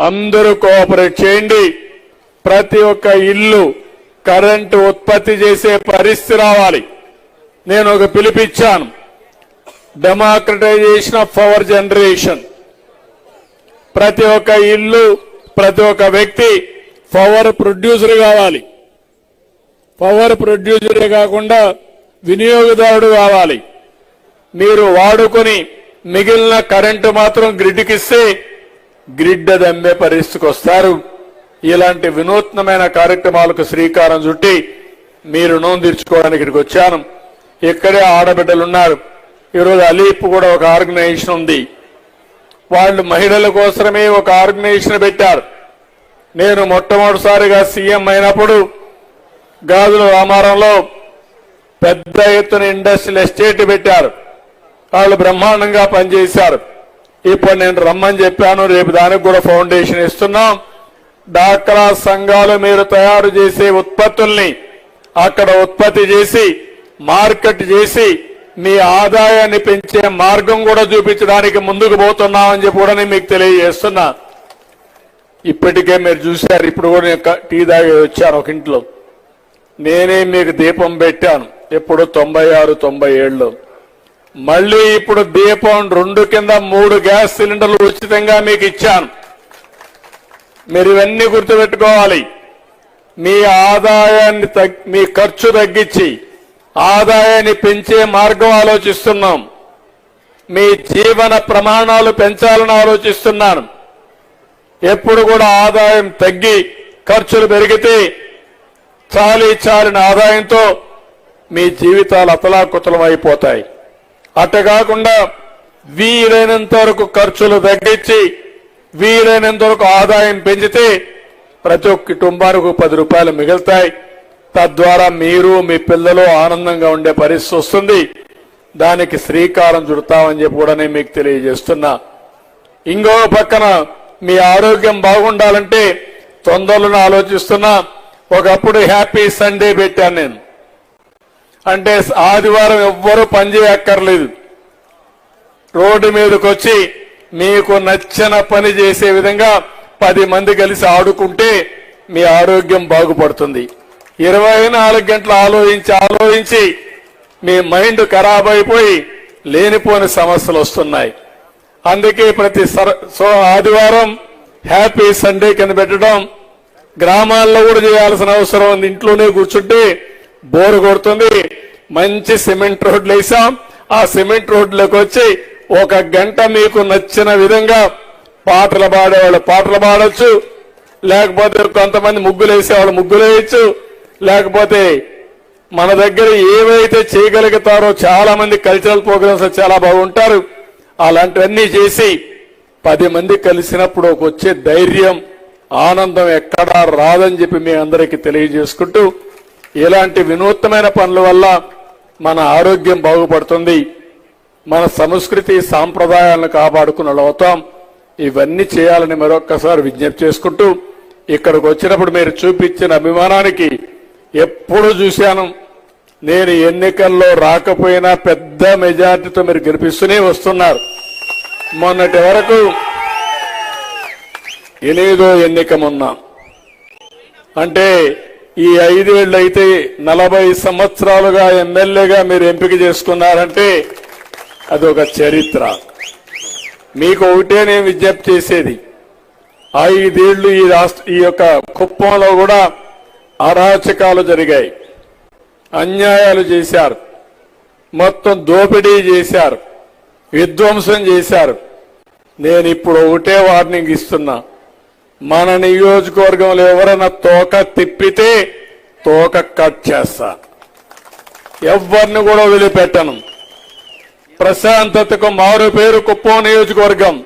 అందరూ కోఆపరేట్ చేయండి. ప్రతి ఒక్క ఇల్లు కరెంటు ఉత్పత్తి చేసే పరిస్థితి రావాలి. నేను ఒక పిలిపిచ్చాను డెమోక్రటైజేషన్ ఆఫ్ పవర్ జనరేషన్ ప్రతి ఒక్క ఇల్లు ప్రతి ఒక్క వ్యక్తి పవర్ ప్రొడ్యూసర్ కావాలి. పవర్ ప్రొడ్యూసరే కాకుండా వినియోగదారుడు కావాలి. మీరు వాడుకొని మిగిలిన కరెంటు మాత్రం గ్రిడ్కిస్తే గిడ్డదమ్మే గ్రిడ్ పరిస్థితికి వస్తారు ఇలాంటి వినూత్నమైన కార్యక్రమాలకు శ్రీకారం చుట్టి మీ రుణం తీర్చుకోవడానికి ఇక్కడికి వచ్చాను. ఇక్కడే ఆడబిడ్డలు ఉన్నారు ఈరోజు అలీప్ కూడా ఒక ఆర్గనైజేషన్ ఉంది. వాళ్ళు మహిళల కోసమే ఒక ఆర్గనైజేషన్ పెట్టారు. నేను మొట్టమొదటిసారిగా సీఎం అయినప్పుడు గాజుల రామారంలో పెద్ద ఎత్తున ఇండస్ట్రియల్ ఎస్టేట్ పెట్టారు. వాళ్ళు బ్రహ్మాండంగా పనిచేశారు. ఇప్పుడు నేను రమ్మని చెప్పాను రేపు దానికి కూడా ఫౌండేషన్ ఇస్తున్నాం. డాక్రా సంఘాలు మీరు తయారు చేసే ఉత్పత్తుల్ని అక్కడ ఉత్పత్తి చేసి మార్కెట్ చేసి మీ ఆదాయాన్ని పెంచే మార్గం కూడా చూపించడానికి ముందుకు పోతున్నామని చెప్పి కూడా నేను మీకు తెలియజేస్తున్నా. ఇప్పటికే మీరు చూశారు ఇప్పుడు కూడా నేను టీ తాగి వచ్చాను ఒక ఇంట్లో. నేనే మీకు దీపం పెట్టాను ఎప్పుడు తొంభై ఆరు తొంభై ఏళ్ళు మళ్ళీ ఇప్పుడు దీపం రెండు కింద మూడు గ్యాస్ సిలిండర్లు ఉచితంగా మీకు ఇచ్చాను. మీరు ఇవన్నీ గుర్తుపెట్టుకోవాలి. మీ ఆదాయాన్ని మీ ఖర్చు తగ్గించి ఆదాయాన్ని పెంచే మార్గం ఆలోచిస్తున్నాం. మీ జీవన ప్రమాణాలు పెంచాలని ఆలోచిస్తున్నాను. ఎప్పుడు కూడా ఆదాయం తగ్గి ఖర్చులు పెరిగితే చాలి చాలిన ఆదాయంతో మీ జీవితాలు అతలాకుతలం అయిపోతాయి అట్ట కాకుండా వీలైనంత వరకు ఖర్చులు తగ్గించి వీలైనంత వరకు ఆదాయం పెంచితే ప్రతి ఒక్క కుటుంబానికి పది రూపాయలు మిగులుతాయి. తద్వారా మీరు మీ పిల్లలు ఆనందంగా ఉండే పరిస్థితి వస్తుంది. దానికి శ్రీకారం చుడతామని చెప్పి కూడా నేను మీకు తెలియజేస్తున్నా. ఇంకో పక్కన మీ ఆరోగ్యం బాగుండాలంటే తొందరలో ఆలోచిస్తున్నా. ఒకప్పుడు హ్యాపీ సండే పెట్టాను నేను. అంటే ఆదివారం ఎవ్వరూ పనిచేయక్కర్లేదు రోడ్డు మీదకి వచ్చి మీకు నచ్చిన పని చేసే విధంగా పది మంది కలిసి ఆడుకుంటే మీ ఆరోగ్యం బాగుపడుతుంది. ఇరవై నాలుగు గంటలు ఆలోచించి ఆలోచించి మీ మైండ్ ఖరాబ్ అయిపోయి లేనిపోని సమస్యలు వస్తున్నాయి. అందుకే ప్రతి సర- సో ఆదివారం హ్యాపీ సండే కింద పెట్టడం గ్రామాల్లో కూడా చేయాల్సిన అవసరం ఉంది. ఇంట్లోనే కూర్చుంటే బోరు కొడుతుంది. మంచి సిమెంట్ రోడ్లు వేసాం. ఆ సిమెంట్ రోడ్లకు వచ్చి ఒక గంట మీకు నచ్చిన విధంగా పాటలు పాడేవాళ్ళు పాటలు పాడచ్చు. లేకపోతే కొంతమంది ముగ్గులు వేసేవాళ్ళు ముగ్గులు వేయచ్చు. లేకపోతే మన దగ్గర ఏవైతే చేయగలుగుతారో చాలా మంది కల్చరల్ ప్రోగ్రామ్స్ చాలా బాగుంటారు. అలాంటివన్నీ చేసి పది మంది కలిసినప్పుడు ఒక వచ్చే ధైర్యం ఆనందం ఎక్కడా రాదని చెప్పి మీ అందరికీ తెలియజేసుకుంటూ ఇలాంటి వినూత్నమైన పనుల వల్ల మన ఆరోగ్యం బాగుపడుతుంది. మన సంస్కృతి సాంప్రదాయాలను కాపాడుకున్న అవుతాం ఇవన్నీ చేయాలని మరొక్కసారి విజ్ఞప్తి చేసుకుంటూ ఇక్కడికి వచ్చినప్పుడు మీరు చూపించిన అభిమానానికి ఎప్పుడు చూశాను. నేను ఎన్నికల్లో రాకపోయినా పెద్ద మెజార్టీతో మీరు గెలిపిస్తూనే వస్తున్నారు. మొన్నటి వరకు ఎనిమిదో ఎన్నిక మొన్న. అంటే ఈ ఐదేళ్ళు అయితే నలభై సంవత్సరాలుగా ఎమ్మెల్యేగా మీరు ఎంపిక చేసుకున్నారంటే అదొక చరిత్ర. మీకు ఒకటే నేను విజ్ఞప్తి చేసేది. ఐదేళ్ళు ఈ రాష్ట్ర ఈ యొక్క కుప్పంలో కూడా అరాచకాలు జరిగాయి. అన్యాయాలు చేశారు. మొత్తం దోపిడీ చేశారు. విధ్వంసం చేశారు. నేను ఇప్పుడు ఒకటే వార్నింగ్ ఇస్తున్నా. మన నియోజకవర్గంలో ఎవరైనా తోక తిప్పితే తోక కట్ చేస్తా. ఎవరిని కూడా వదిలిపెట్టను. ప్రశాంతతకు మారు పేరు కుప్పం నియోజకవర్గం.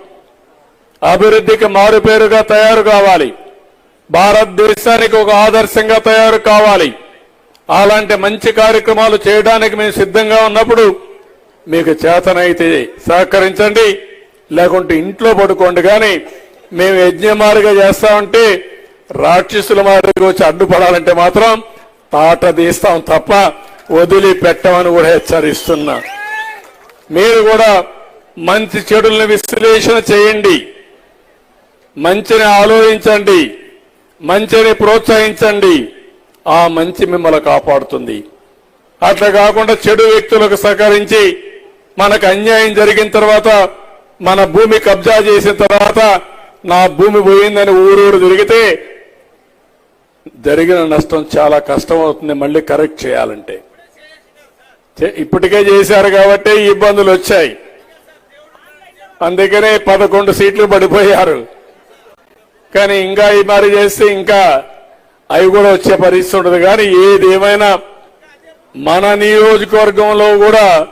అభివృద్ధికి మారు పేరుగా తయారు కావాలి. భారతదేశానికి ఒక ఆదర్శంగా తయారు కావాలి. అలాంటి మంచి కార్యక్రమాలు చేయడానికి మేము సిద్ధంగా ఉన్నప్పుడు మీకు చేతనైతే సహకరించండి. లేకుంటే ఇంట్లో పడుకోండి కానీ మేము యజ్ఞమారిగా చేస్తామంటే రాక్షసుల మాదిరిగా వచ్చి అడ్డుపడాలంటే మాత్రం తాట తీస్తాం తప్ప వదిలిపెట్టమని కూడా హెచ్చరిస్తున్నా. మీరు కూడా మంచి చెడుల్ని విశ్లేషణ చేయండి. మంచిని ఆలోచించండి. మంచిని ప్రోత్సహించండి. ఆ మంచి మిమ్మల్ని కాపాడుతుంది. అట్లా కాకుండా చెడు వ్యక్తులకు సహకరించి మనకు అన్యాయం జరిగిన తర్వాత మన భూమి కబ్జా చేసిన తర్వాత నా భూమి పోయిందని ఊరూరు తిరిగితే జరిగిన నష్టం చాలా కష్టం అవుతుంది మళ్ళీ కరెక్ట్ చేయాలంటే. చే- ఇప్పటికే చేశారు కాబట్టి ఇబ్బందులు వచ్చాయి. అందుకనే పదకొండు సీట్లు పడిపోయారు. కానీ ఇంకా ఈ మరి చేస్తే ఇంకా అవి కూడా వచ్చే పరిస్థితి ఉండదు. కానీ ఏది ఏమైనా మన నియోజకవర్గంలో కూడా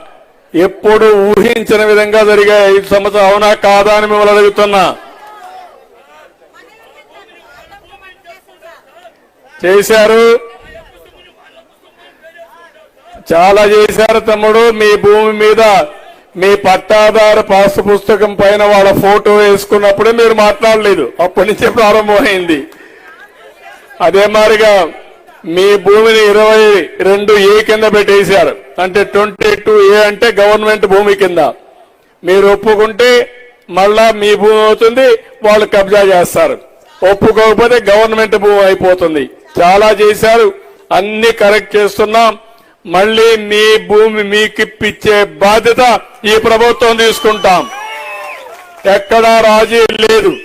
ఎప్పుడు ఊహించిన విధంగా జరిగే ఐదు సంవత్సరం అవునా కాదా అని మిమ్మల్ని అడుగుతున్నా. చేశారు. చాలా చేశారు తమ్ముడు. మీ భూమి మీద మీ పట్టాదారు పాస్ పుస్తకం పైన వాళ్ళ ఫోటో వేసుకున్నప్పుడే మీరు మాట్లాడలేదు. అప్పటి నుంచే ప్రారంభమైంది. అదే మాదిరిగా మీ భూమిని ఇరవై రెండు ఏ కింద పెట్టేశారు? అంటే ట్వంటీ టూ ఏ అంటే గవర్నమెంట్ భూమి కింద. మీరు ఒప్పుకుంటే మళ్ళా మీ భూమి అవుతుంది వాళ్ళు కబ్జా చేస్తారు. ఒప్పుకోకపోతే గవర్నమెంట్ భూమి అయిపోతుంది. చాలా చేశారు. అన్ని కరెక్ట్ చేస్తున్నాం. మళ్ళీ మీ భూమి మీకు ఇప్పించే బాధ్యత ఈ ప్రభుత్వం తీసుకుంటాం. ఎక్కడా రాజీ లేదు.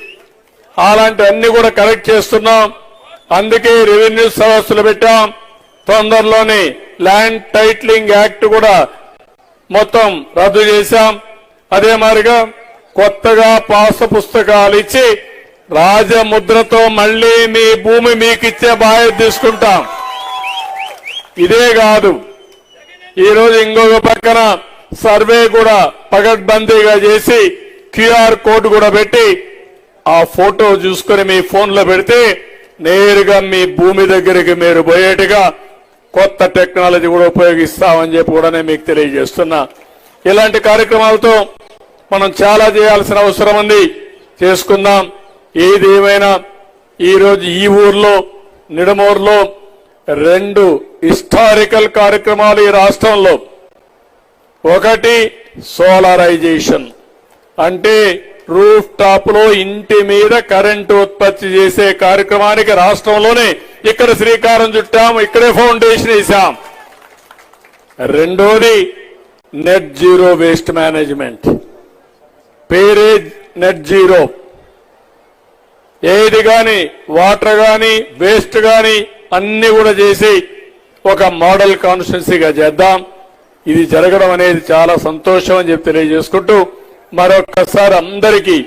అలాంటి అన్ని కూడా కరెక్ట్ చేస్తున్నాం. అందుకే రెవెన్యూ సమస్యలు పెట్టాం. తొందరలోనే ల్యాండ్ టైట్లింగ్ యాక్ట్ కూడా మొత్తం రద్దు చేశాం. అదే మాదిరిగా కొత్తగా పాస పుస్తకాలు ఇచ్చి రాజముద్రతో మళ్ళీ మీ భూమి మీకు ఇచ్చే బాధ్యత తీసుకుంటాం. ఇదే కాదు. ఈరోజు ఇంకొక పక్కన సర్వే కూడా పగడ్బందీగా చేసి క్యూఆర్ కోడ్ కూడా పెట్టి ఆ ఫోటో చూసుకొని మీ ఫోన్లో పెడితే నేరుగా మీ భూమి దగ్గరికి మీరు పోయేట్టుగా కొత్త టెక్నాలజీ కూడా ఉపయోగిస్తామని చెప్పి కూడా నేను మీకు తెలియజేస్తున్నా. ఇలాంటి కార్యక్రమాలతో మనం చాలా చేయాల్సిన అవసరం ఉంది. చేసుకుందాం. ఏది ఏమైనా ఈ ఈ ఊర్లో నిడమూరులో రెండు హిస్టారికల్ కార్యక్రమాలు ఈ రాష్ట్రంలో. ఒకటి సోలారైజేషన్. అంటే రూఫ్ టాప్లో ఇంటి మీద కరెంటు ఉత్పత్తి చేసే కార్యక్రమానికి రాష్ట్రంలోనే ఇక్కడ శ్రీకారం చుట్టాం ఇక్కడే ఫౌండేషన్ వేసాం రెండోది నెట్ జీరో వేస్ట్ మేనేజ్మెంట్. పేరే నెట్ జీరో. ఏది గాని వాటర్ గాని వేస్ట్ గాని అన్ని కూడా చేసి ఒక మోడల్ కాన్స్టిట్యున్సీగా చేద్దాం. ఇది జరగడం అనేది చాలా సంతోషం అని చెప్పి తెలియజేసుకుంటూ మరొక్కసారి అందరికీ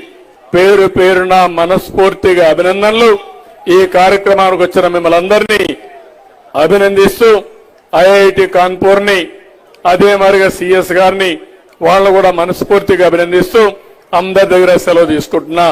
పేరు పేరున మనస్ఫూర్తిగా అభినందనలు. ఈ కార్యక్రమానికి వచ్చిన మిమ్మల్ని అందరినీ అభినందిస్తూ ఐఐటి కాన్పూర్ని అదే మరిగా సిఎస్ గారిని వాళ్ళు కూడా మనస్ఫూర్తిగా అభినందిస్తూ అందరి దగ్గర సెలవు తీసుకుంటున్నా.